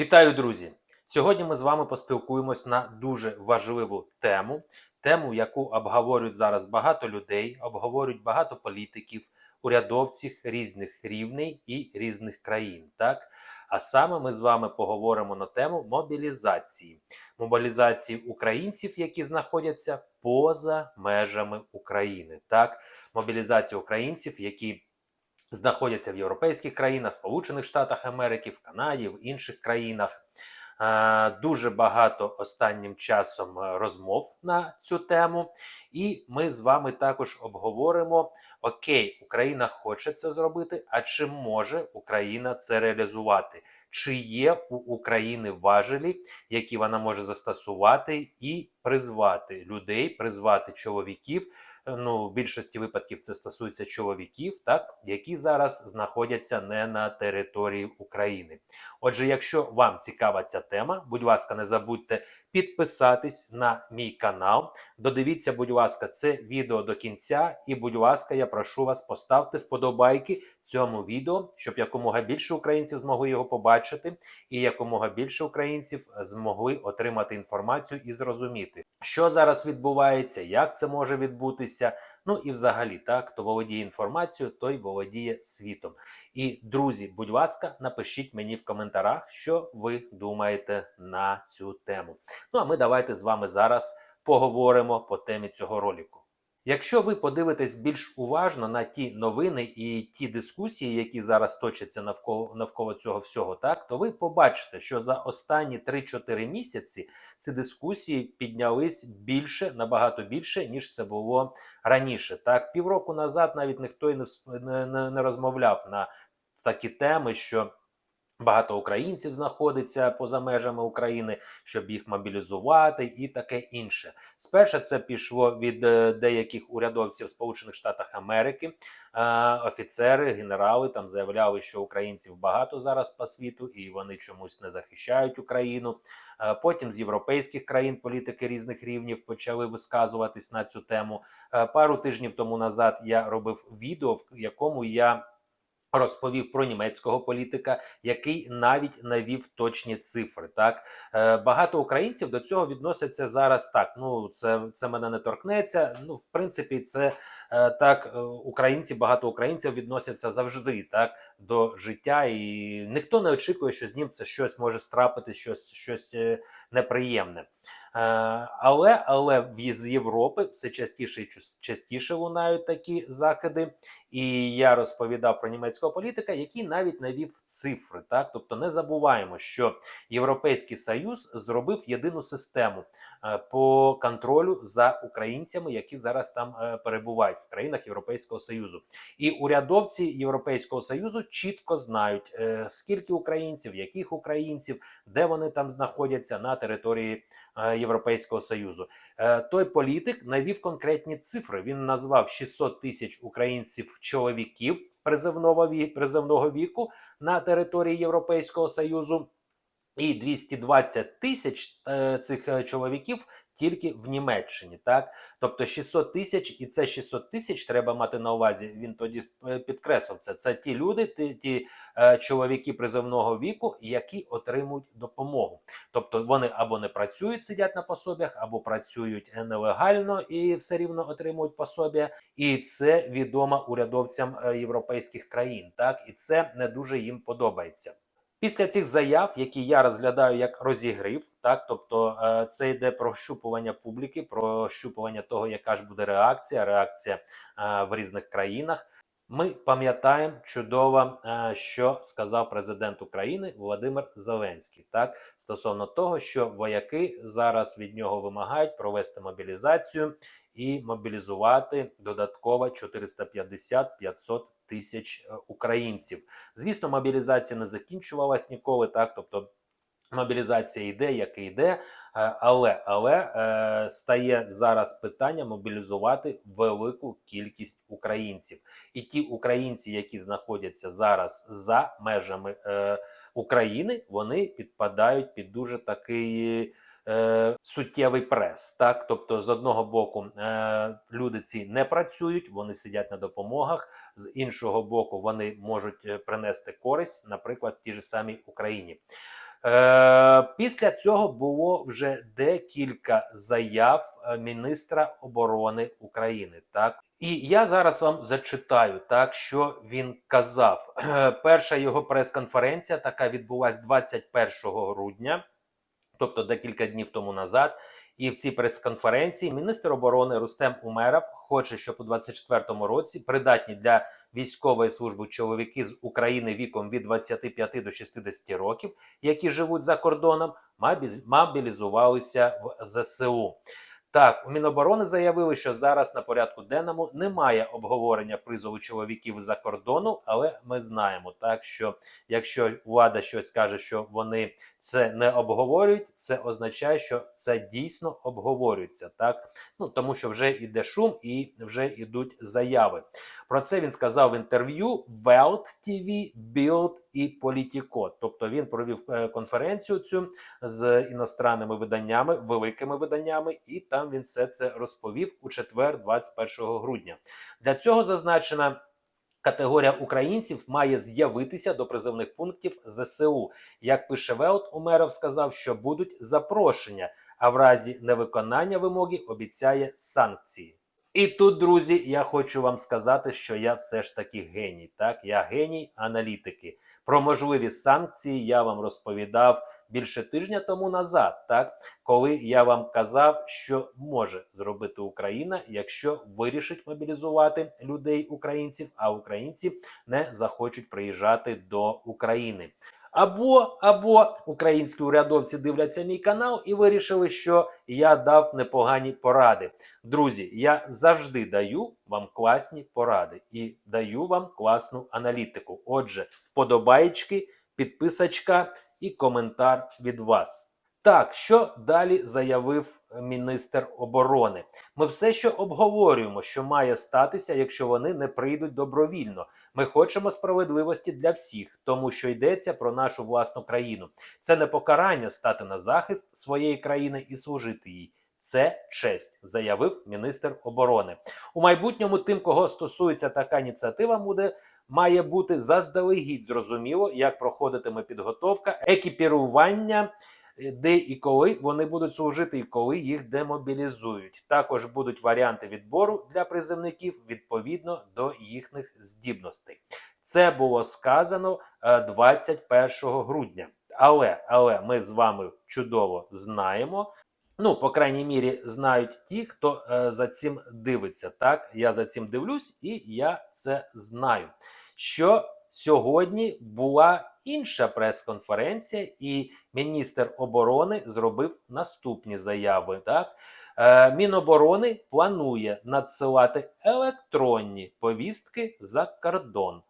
Вітаю, друзі! Сьогодні ми з вами поспілкуємось на дуже важливу тему, тему, яку обговорюють зараз багато людей, обговорюють багато політиків, урядовців різних рівней і різних країн. Так? А саме ми з вами поговоримо на тему мобілізації, мобілізації українців, які знаходяться поза межами України. Так, мобілізація українців, які знаходяться в європейських країнах, Сполучених Штатах Америки, в Канаді, в інших країнах. Е, Дуже багато останнім часом е, розмов на цю тему, і ми з вами також обговоримо: Окей, Україна хоче це зробити. А чи може Україна це реалізувати? Чи є у України важелі, які вона може застосувати і призвати людей, призвати чоловіків? Ну, в більшості випадків це стосується чоловіків, так які зараз знаходяться не на території України. Отже, якщо вам цікава ця тема, будь ласка, не забудьте підписатись на мій канал. Додивіться, будь ласка, це відео до кінця. І, будь ласка, я прошу вас поставте вподобайки цьому відео, щоб якомога більше українців змогли його побачити, і якомога більше українців змогли отримати інформацію і зрозуміти, що зараз відбувається, як це може відбутися. Ну і взагалі, так, хто володіє інформацією, той володіє світом. І друзі, будь ласка, напишіть мені в коментарях, що ви думаєте на цю тему. Ну а ми давайте з вами зараз поговоримо по темі цього ролику. Якщо ви подивитесь більш уважно на ті новини і ті дискусії, які зараз точаться навколо навколо цього всього, так то ви побачите, що за останні 3-4 місяці ці дискусії піднялись більше, набагато більше, ніж це було раніше. Так, півроку назад навіть ніхто всп- не, не, не розмовляв на такі теми, що. Багато українців знаходиться поза межами України, щоб їх мобілізувати, і таке інше. Спершу це пішло від е, деяких урядовців Сполучених Штатів Америки. Е, офіцери, генерали там заявляли, що українців багато зараз по світу, і вони чомусь не захищають Україну. Е, Потім з європейських країн політики різних рівнів почали висказуватись на цю тему. Пару тижнів тому назад я робив відео, в якому я розповів про німецького політика, який навіть навів точні цифри. Так е, багато українців до цього відносяться зараз. Так, ну це, це мене не торкнеться. Ну, в принципі, це е, так. е, Українці, багато українців відносяться завжди так до життя, і ніхто не очікує, що з ним це щось може страпити, щось, щось неприємне. Е, але але з Європи все частіше частіше лунають такі закиди. І я розповідав про німецького політика, який навіть навів цифри. Так, тобто не забуваємо, що Європейський Союз зробив єдину систему е, по контролю за українцями, які зараз там е, перебувають в країнах Європейського Союзу. І урядовці Європейського Союзу чітко знають, скільки українців, яких українців, де вони там знаходяться на території Європейського Союзу. Е, Той політик навів конкретні цифри. Він назвав 600 тисяч українців чоловіків призовного ві- віку на території Європейського Союзу. І 220 тисяч е, цих е, чоловіків тільки в Німеччині, так тобто 600 тисяч, і це 600 тисяч треба мати на увазі. Він тоді е, підкреслив це. Це ті люди, ті, ті е, чоловіки призовного віку, які отримують допомогу. Тобто вони або не працюють, сидять на пособях, або працюють е, нелегально і все рівно отримують пособія. І це відомо урядовцям е, європейських країн. Так і це не дуже їм подобається. Після цих заяв, які я розглядаю як розігрів, так тобто е, це йде про щупування публіки, про щупування того, яка ж буде реакція, реакція е, в різних країнах. Ми пам'ятаємо чудово, е, що сказав президент України Володимир Зеленський, так стосовно того, що вояки зараз від нього вимагають провести мобілізацію і мобілізувати додатково 450-500 тисяч е, українців. Звісно, мобілізація не закінчувалась ніколи, так тобто. Мобілізація йде, як і йде, е, але але е, стає зараз питання мобілізувати велику кількість українців, і ті українці, які знаходяться зараз за межами України, вони підпадають під дуже такий е, суттєвий прес. Так, тобто, з одного боку, е, люди ці не працюють, вони сидять на допомогах. З іншого боку, вони можуть е, принести користь, наприклад, тій ж самій Україні. Е, після цього було вже декілька заяв е, міністра оборони України. Так і я зараз вам зачитаю так, що він казав. Перша його прес-конференція така відбулась 21 грудня, тобто декілька днів тому назад. І в цій прес-конференції міністр оборони Рустем Умеров хоче, щоб у 2024 році придатні для військової служби чоловіки з України віком від 25 до 60 років, які живуть за кордоном, мобілізувалися в ЗСУ. Так, у Міноборони заявили, що зараз на порядку денному немає обговорення призову чоловіків за кордону, але ми знаємо так, що якщо влада щось каже, що вони це не обговорюють, це означає, що це дійсно обговорюється, так ну тому що вже йде шум і вже йдуть заяви. Про це він сказав в інтерв'ю Welt TV, Bild і Politico. Тобто він провів е, конференцію цю з іностранними виданнями, великими виданнями, і там він все це розповів у четвер, 21 грудня. Для цього зазначена. Категорія українців має з'явитися до призовних пунктів ЗСУ. Як пише Велт, Умеров сказав, що будуть запрошення, а в разі невиконання вимоги обіцяє санкції. І тут, друзі, я хочу вам сказати, що я все ж таки геній. Так, я геній аналітики. Про можливі санкції я вам розповідав більше тижня тому назад, так коли я вам казав, що може зробити Україна, якщо вирішить мобілізувати людей українців, а українці не захочуть приїжджати до України. Або або українські урядовці дивляться мій канал і вирішили, що я дав непогані поради. Друзі, я завжди даю вам класні поради і даю вам класну аналітику. Отже, вподобайки, підписочка і коментар від вас. Так, що далі заявив міністр оборони? Ми все ще обговорюємо, що має статися, якщо вони не прийдуть добровільно. Ми хочемо справедливості для всіх, тому що йдеться про нашу власну країну. Це не покарання стати на захист своєї країни і служити їй. Це честь, заявив міністр оборони. У майбутньому тим, кого стосується така ініціатива, буде має бути заздалегідь зрозуміло, як проходитиме підготовка, екіпірування, е, де і коли вони будуть служити, і коли їх демобілізують. Також будуть варіанти відбору для призовників відповідно до їхніх здібностей. Це було сказано е, 21 грудня. Але, але ми з вами чудово знаємо. Ну, по крайній мірі, знають ті, хто е, за цим дивиться. Так, я за цим дивлюсь, і я це знаю. Що сьогодні була інша прес-конференція, і міністр оборони зробив наступні заяви. Так, е, Міноборони планує надсилати електронні повістки за кордон.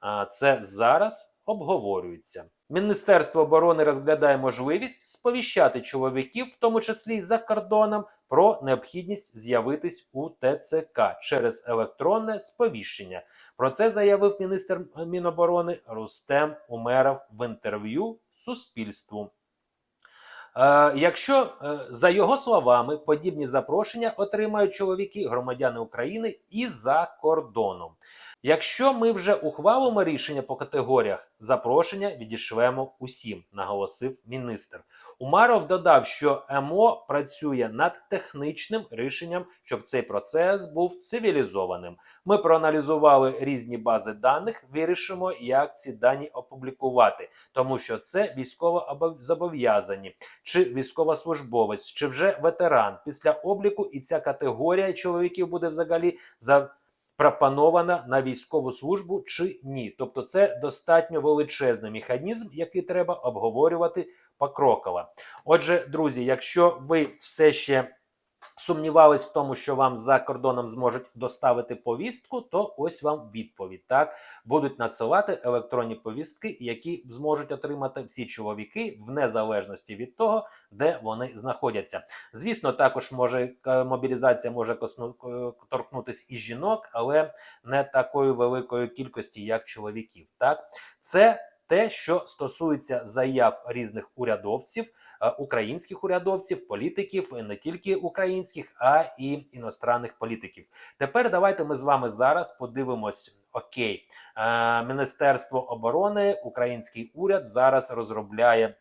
А це зараз обговорюється. Міністерство оборони розглядає можливість сповіщати чоловіків, в тому числі за кордоном, про необхідність з'явитись у ТЦК через електронне сповіщення. Про це заявив міністр Міноборони Рустем Умеров в інтерв'ю Суспільству. Е, якщо е, за його словами подібні запрошення отримають чоловіки, громадяни України і за кордоном. Якщо ми вже ухвалимо рішення по категоріях, запрошення відішлемо усім, наголосив міністр. Умаров додав, що МО працює над технічним рішенням, щоб цей процес був цивілізованим. Ми проаналізували різні бази даних, вирішимо, як ці дані опублікувати, тому що це військово зобов'язані, чи військовослужбовець, чи вже ветеран. Після обліку і ця категорія чоловіків буде взагалі за пропонована на військову службу чи ні. Тобто, це достатньо величезний механізм, який треба обговорювати покроково. Отже, друзі, якщо ви все ще сумнівались в тому, що вам за кордоном зможуть доставити повістку, то ось вам відповідь. Так будуть надсилати електронні повістки, які зможуть отримати всі чоловіки в незалежності від того, де вони знаходяться. Звісно, також може е, мобілізація може е, торкнутися і жінок, але не такої великої кількості, як чоловіків. Так, це те, що стосується заяв різних урядовців, українських урядовців, політиків, не тільки українських, а і іностранних політиків. Тепер давайте ми з вами зараз подивимось. Окей, Е, Міністерство оборони, український уряд зараз розробляє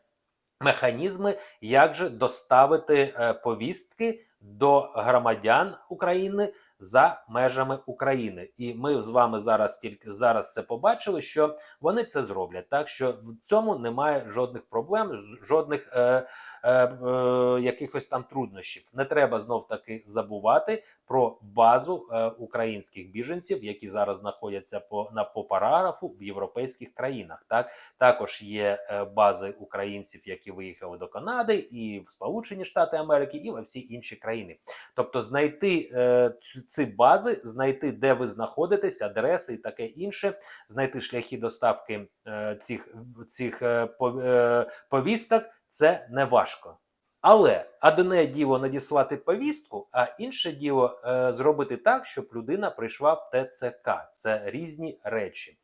механізми, як же доставити е, повістки до громадян України за межами України. І ми з вами зараз тільки зараз це побачили, що вони це зроблять. Так що в цьому немає жодних проблем, жодних е, е, е, якихось там труднощів. Не треба знов таки забувати про базу е, українських біженців, які зараз знаходяться по на по параграфу в європейських країнах. Так також є е, бази українців, які виїхали до Канади, і в Сполучені Штати Америки, і во всі інші країни. Тобто, знайти е, ці бази, знайти, де ви знаходитесь, адреси і таке інше, знайти шляхи доставки е, цих, цих е, е, повісток, це не важко. Але одне діло надіслати повістку, а інше діло зробити так, щоб людина прийшла в ТЦК. Це різні речі.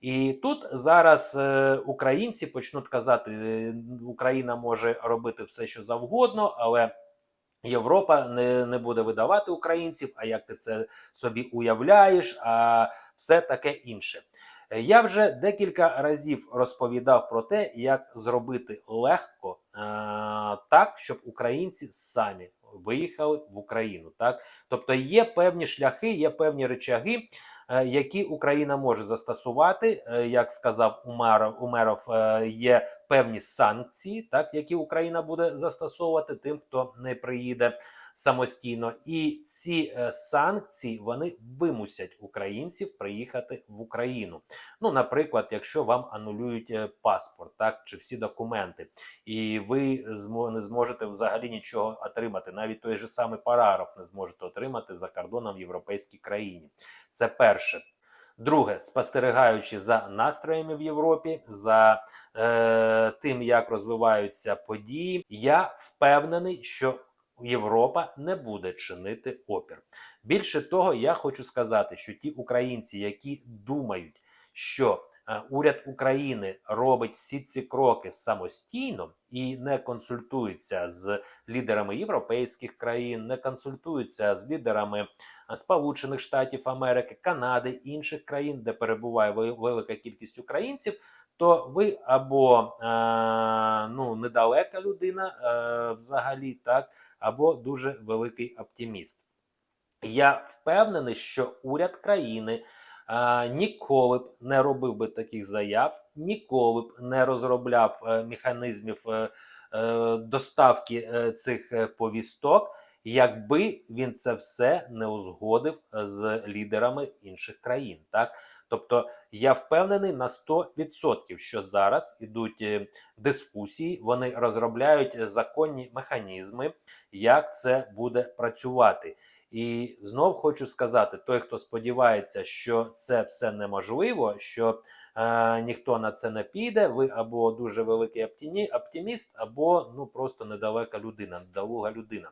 І тут зараз українці почнуть казати, Україна може робити все, що завгодно, але Європа не, не буде видавати українців. А як ти це собі уявляєш? А все таке інше. Е, Я вже декілька разів розповідав про те, як зробити легко е, так, щоб українці самі виїхали в Україну. Так, тобто є певні шляхи, є певні речаги, е, які Україна може застосувати. Е, Як сказав Умеров, Умеров е, є певні санкції, так які Україна буде застосовувати тим, хто не приїде самостійно, і ці е, санкції вони вимусять українців приїхати в Україну. Ну, наприклад, якщо вам анулюють е, паспорт, так чи всі документи, і ви не зможете взагалі нічого отримати, навіть той же самий параграф не зможете отримати за кордоном в європейській країні. Це перше. Друге, спостерігаючи за настроями в Європі, за е, тим, як розвиваються події, я впевнений, що Європа не буде чинити опір. Більше того, я хочу сказати, що ті українці, які думають, що е, уряд України робить всі ці кроки самостійно і не консультується з лідерами європейських країн, не консультується з лідерами е, Сполучених Штатів Америки, Канади, інших країн, де перебуває велика кількість українців. То ви або е, ну недалека людина е, взагалі, так, або дуже великий оптиміст. Я впевнений, що уряд країни а, ніколи б не робив би таких заяв, ніколи б не розробляв е, механізмів е, е, доставки е, цих е, повісток, якби він це все не узгодив е, з лідерами інших країн. Так? Тобто я впевнений на 100%, що зараз ідуть е, дискусії, вони розробляють законні механізми, як це буде працювати. І знов хочу сказати: той, хто сподівається, що це все неможливо, що е, ніхто на це не піде, ви або дуже великий оптимі- оптиміст, або ну просто недалека людина, недолуга людина.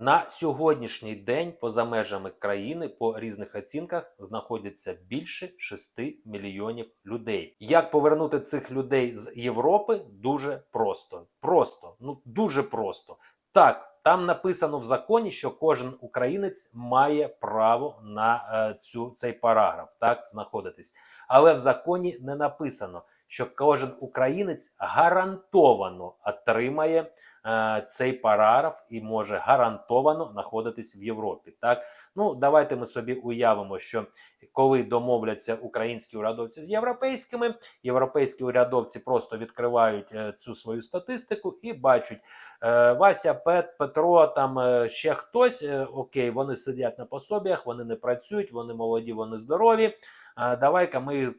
На сьогоднішній день поза межами країни по різних оцінках знаходяться більше 6 мільйонів людей. Як повернути цих людей з Європи? Дуже просто. Просто, ну дуже просто. Так, там написано в законі, що кожен українець має право на е, цю цей параграф, так знаходитись. Але в законі не написано, що кожен українець гарантовано отримає е, цей параграф і може гарантовано знаходитись в Європі. Так, ну давайте ми собі уявимо, що коли домовляться українські урядовці з європейськими, європейські урядовці просто відкривають е, цю свою статистику і бачать. Е, Вася, Пет, Петро, там е, ще хтось. е, Окей, вони сидять на пособіях, вони не працюють, вони молоді, вони здорові. Давай-ка ми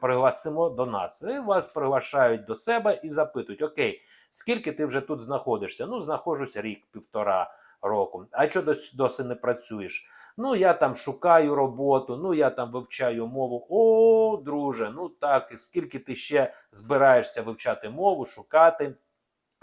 пригласимо до нас. І вас приглашають до себе і запитують: Окей, скільки ти вже тут знаходишся? Ну, знаходжусь рік, півтора року. А дос- досі не працюєш? Ну, я там шукаю роботу, ну я там вивчаю мову. О, друже, ну так, скільки ти ще збираєшся вивчати мову, шукати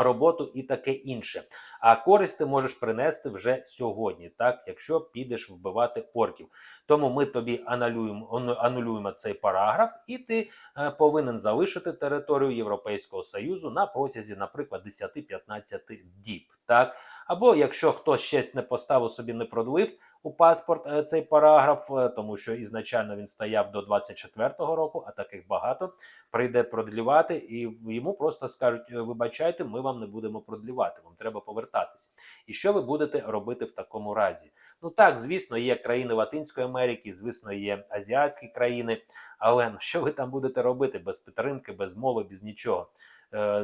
роботу і таке інше. А користь ти можеш принести вже сьогодні, так, якщо підеш вбивати орків. Тому ми тобі анулюємо, анулюємо цей параграф, і ти е, повинен залишити територію Європейського Союзу на протязі, наприклад, 10-15 діб. Так? Або якщо хтось щось не поставив собі, не продлив у паспорт е, цей параграф, е, тому що ізначально він стояв до 24-го року, а таких багато, прийде продлівати, і йому просто скажуть: «Е, вибачайте, ми вам не будемо продлівати, вам треба повертатися. І що ви будете робити в такому разі? Ну так, звісно, є країни Латинської Америки, звісно, є азіатські країни, але ну, що ви там будете робити без підтримки, без мови, без нічого?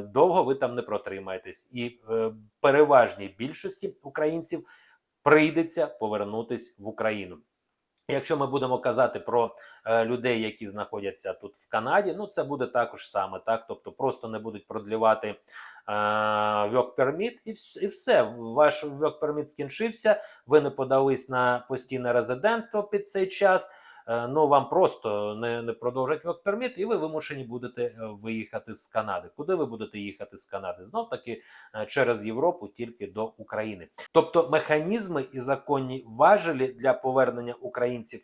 Довго ви там не протримаєтесь, і переважній більшості українців прийдеться повернутись в Україну. Якщо ми будемо казати про е, людей, які знаходяться тут в Канаді, ну це буде також саме так. Тобто просто не будуть продлівати е, і, і все. Ваш work скінчився. Ви не подались на постійне резидентство під цей час. Е, ну вам просто не, не продовжать work permit, і ви вимушені будете е, виїхати з Канади. Куди ви будете їхати з Канади? Знов таки е, через Європу, тільки до України. Тобто механізми і законні важелі для повернення українців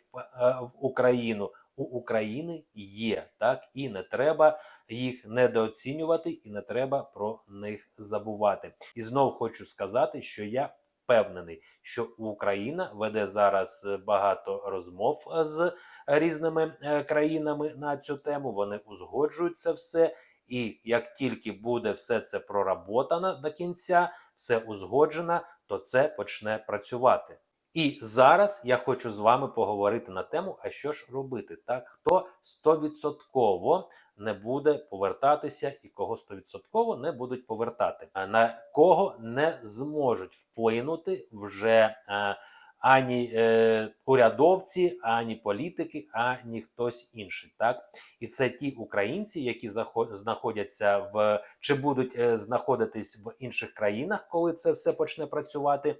в Україну у України є, так і не треба їх недооцінювати, і не треба про них забувати. І знов хочу сказати, що я впевнений, що Україна веде зараз е, багато розмов е, з різними е, країнами на цю тему. Вони узгоджують це все. І як тільки буде все це проработано до кінця, все узгоджено, то це почне працювати. І зараз я хочу з вами поговорити на тему, а що ж робити, так хто стовідсотково не буде повертатися і кого стовідсотково не будуть повертати, а на кого не зможуть вплинути вже е, ані е, урядовці, ані політики, ані хтось інший. Так і це ті українці, які знаходяться в чи будуть е, знаходитись в інших країнах, коли це все почне працювати.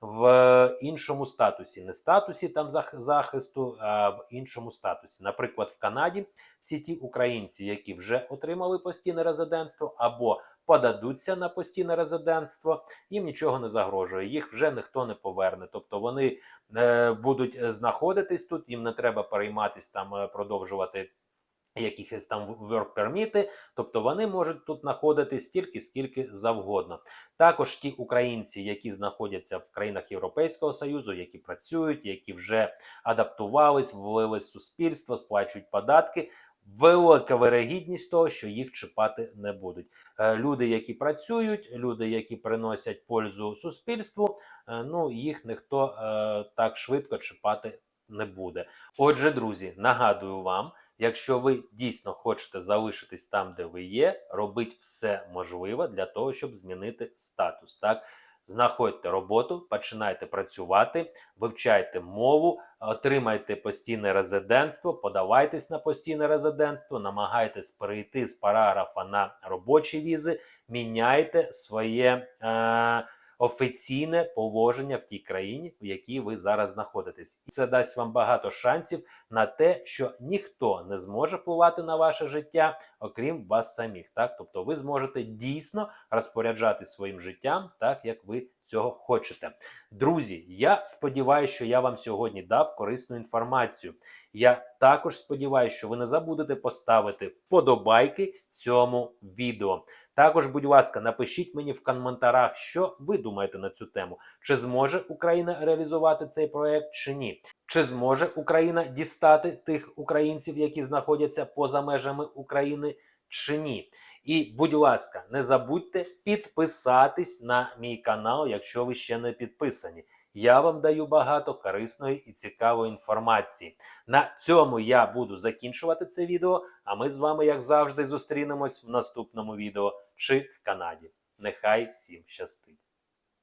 В іншому статусі, не статусі там зах- захисту, а в іншому статусі. Наприклад, в Канаді всі ті українці, які вже отримали постійне резидентство або подадуться на постійне резидентство, їм нічого не загрожує, їх вже ніхто не поверне. Тобто вони е, будуть е, знаходитись тут, їм не треба перейматись там, е, продовжувати. Якихось там work permit, тобто вони можуть тут знаходитись стільки, скільки завгодно. Також ті українці, які знаходяться в країнах Європейського Союзу, які працюють, які вже адаптувались, влились в суспільство, сплачують податки. Велика вирогідність того, що їх чіпати не будуть. Е, Люди, які працюють, люди, які приносять пользу суспільству, е, ну їх ніхто е, так швидко чіпати не буде. Отже, друзі, нагадую вам. Якщо ви дійсно хочете залишитись там, де ви є, робіть все можливе для того, щоб змінити статус. Так, знаходьте роботу, починайте працювати, вивчайте мову, отримайте постійне резидентство, подавайтесь на постійне резидентство, намагайтесь перейти з параграфа на робочі візи, міняйте своє. Е- Офіційне положення в тій країні, в якій ви зараз знаходитесь, і це дасть вам багато шансів на те, що ніхто не зможе впливати на ваше життя, окрім вас самих. Так, тобто, ви зможете дійсно розпоряджатись своїм життям, так як ви цього хочете. Друзі, я сподіваюся, що я вам сьогодні дав корисну інформацію. Я також сподіваюся, що ви не забудете поставити вподобайки цьому відео. Також, будь ласка, напишіть мені в коментарях, що ви думаєте на цю тему. Чи зможе Україна реалізувати цей проект, чи ні? Чи зможе Україна дістати тих українців, які знаходяться поза межами України, чи ні? І, будь ласка, не забудьте підписатись на мій канал, якщо ви ще не підписані. Я вам даю багато корисної і цікавої інформації. На цьому я буду закінчувати це відео. А ми з вами, як завжди, зустрінемось в наступному відео чи в Канаді. Нехай всім щастить!